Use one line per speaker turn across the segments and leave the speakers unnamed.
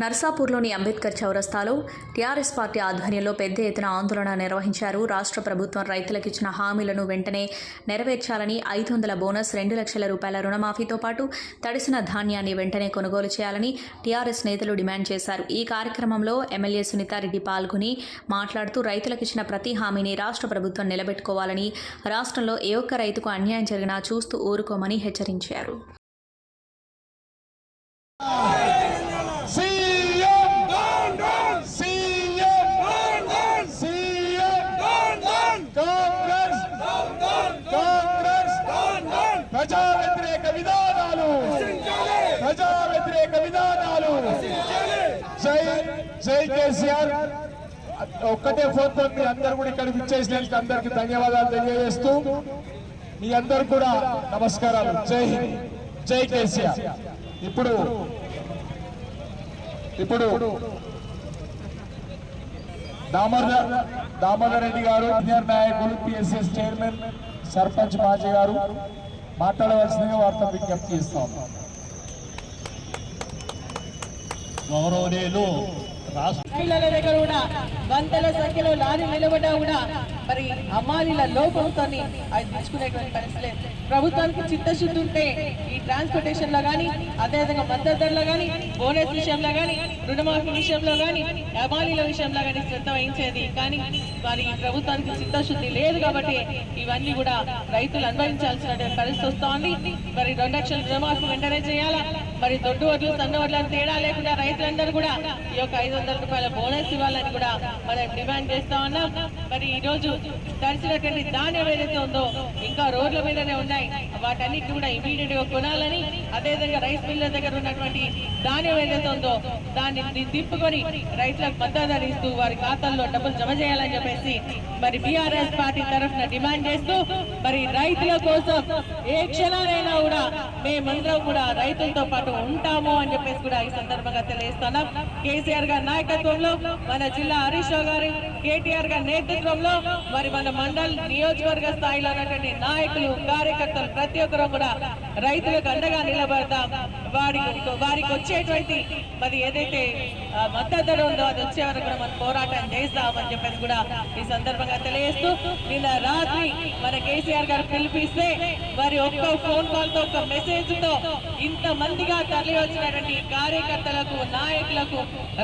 నర్సాపూర్లోని అంబేద్కర్ చౌరస్తాలో TRS party ఆధ్వర్యంలో పెద్ద ఎత్తున ఆందోళన నిర్వహించారు. రాష్ట్ర ప్రభుత్వం రైతులకు ఇచ్చిన హామీలను వెంటనే నెరవేర్చాలని ఐదు వందల బోనస్ రెండు లక్షల రూపాయల రుణమాఫీతో పాటు తడిసిన ధాన్యాన్ని వెంటనే కొనుగోలు చేయాలని టీఆర్ఎస్ నేతలు డిమాండ్ చేశారు. ఈ కార్యక్రమంలో ఎమ్మెల్యే సునీతారెడ్డి పాల్గొని మాట్లాడుతూ రైతులకు ఇచ్చిన ప్రతి హామీని రాష్ట్ర ప్రభుత్వం నిలబెట్టుకోవాలని రాష్ట్రంలో ఏ ఒక్క రైతుకు అన్యాయం జరిగినా చూస్తూ ఊరుకోమని హెచ్చరించారు.
యొక్క విధానాలు. జై జై కేసీఆర్. ఒక్కటే ఫోన్తో మీ అందరు కూడా ఇక్కడ విచ్చేసినందుకు అందరికి ధన్యవాదాలు తెలియజేస్తూ మీ అందరు కూడా నమస్కారాలు. జై హింద్ జై కేసీఆర్. ఇప్పుడు ఇప్పుడు దామోదర్ దామోదర్ రెడ్డి గారు సీనియర్ నాయకులు పిఎస్ఎస్ చైర్మన్ సర్పంచ్ మాజీ గారు మాట్లాడవలసిందిగా వార్త విజ్ఞప్తి చేస్తాం.
గౌరవనీయులు
రాష్ట్రాల దగ్గర కూడా వందల సంఖ్యలో లారీ నిలబడ్డా కూడా మరి అమ్మాయిల లోపంతో అది తెచ్చుకునేటువంటి పరిస్థితి ప్రభుత్వానికి చిత్తశుద్ధి ఉంటే ఈ ట్రాన్స్పోర్టేషన్లో కానీ అదేవిధంగా మద్దతు ధరలో కానీ బోనస్ విషయంలో కానీ రుణమాఫీ విషయంలో కానీ అబాలీల విషయంలో కానీ శ్రద్ధ వహించేది. కానీ మరి ఈ ప్రభుత్వానికి చిత్తశుద్ధి లేదు కాబట్టి ఇవన్నీ కూడా రైతులు అనుభవించాల్సిన పరిస్థితి వస్తోంది. మరి రెండు లక్షల రుణమాఫీ వెంటనే చేయాలా? మరి దొడ్డు వడ్లు సన్న వడ్లను తేడా లేకుండా రైతులందరూ కూడా ఈ యొక్క ఐదు వందల రూపాయల బోనస్ ఇవ్వాలని కూడా మనం డిమాండ్ చేస్తా ఉన్నాం. మరి ఈ రోజు తడిసినటువంటి ధాన్యం ఏదైతే ఉందో ఇంకా రోడ్ల మీదనే ఉన్నాయి. వాటన్నిటి కూడా ఇమీడియట్గా కొనాలని అదేవిధంగా రైస్ మిల్ల దగ్గర ఉన్నటువంటి ధాన్యం ఏదైతే ఉందో దాన్ని తిప్పుకొని రైతులకు మద్దతు ఇస్తూ వారి ఖాతాల్లో డబ్బులు జమ చేయాలని చెప్పేసి మరి బీఆర్ఎస్ పార్టీ తరఫున డిమాండ్ చేస్తూ మరి రైతుల కోసం ఏ క్షణాలైనా కూడా మేమందరం కూడా రైతులతో పాటు ఉంటాము అని చెప్పేసి కూడా ఈ సందర్భంగా తెలియజేస్తున్నాం. కేసీఆర్ గారి నాయకత్వంలో మన జిల్లా హరీష్ గారు గారి కేటీఆర్ గారి నేతృత్వంలో మరి మన మండల్ నియోజకవర్గ స్థాయిలో ఉన్నటువంటి నాయకులు కార్యకర్తలు ప్రతి ఒక్కరూ కూడా రైతులకు అండగా నిలబడతాం. వారికి వారికి వచ్చేటువంటి మరి ఏదైతే మద్దతు ఉందో అది వచ్చే వరకు కూడా మనం పోరాటం చేస్తామని చెప్పేసి కూడా ఈ సందర్భంగా తెలియజేస్తూ నిన్న రాత్రి మన కేసీఆర్ గారు పిలిపిస్తే మరి ఒక్క ఫోన్ కాల్తో ఒక మెసేజ్తో ఇంత మందిగా తరలి వచ్చినటువంటి కార్యకర్తలకు నాయకులకు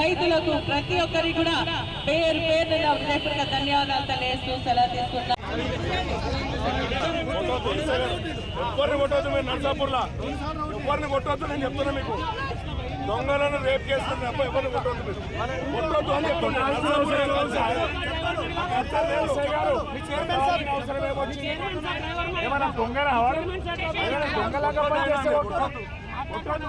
రైతులకు ప్రతి ఒక్కరికి కూడా పేరు పేరు హృదయపూర్వక ధన్యవాదాలు తెలియజేస్తూ సెలవు తీసుకుంటున్నారు
ఎవరిని కొట్టవద్దు మీరు నర్సాపూర్లో. ఎవరిని కొట్టవద్దు నేను చెప్తున్నా మీకు. దొంగలను రేప్ చేస్తుంది అబ్బా ఎవరిని కొట్టవద్దు మీరు. కొట్టవద్దు అని చెప్తున్నా. ఏమన్నా దొంగనా వాడు? దొంగలాగా పనిచేస్తే కొట్టొద్దు. కొట్టొద్దు.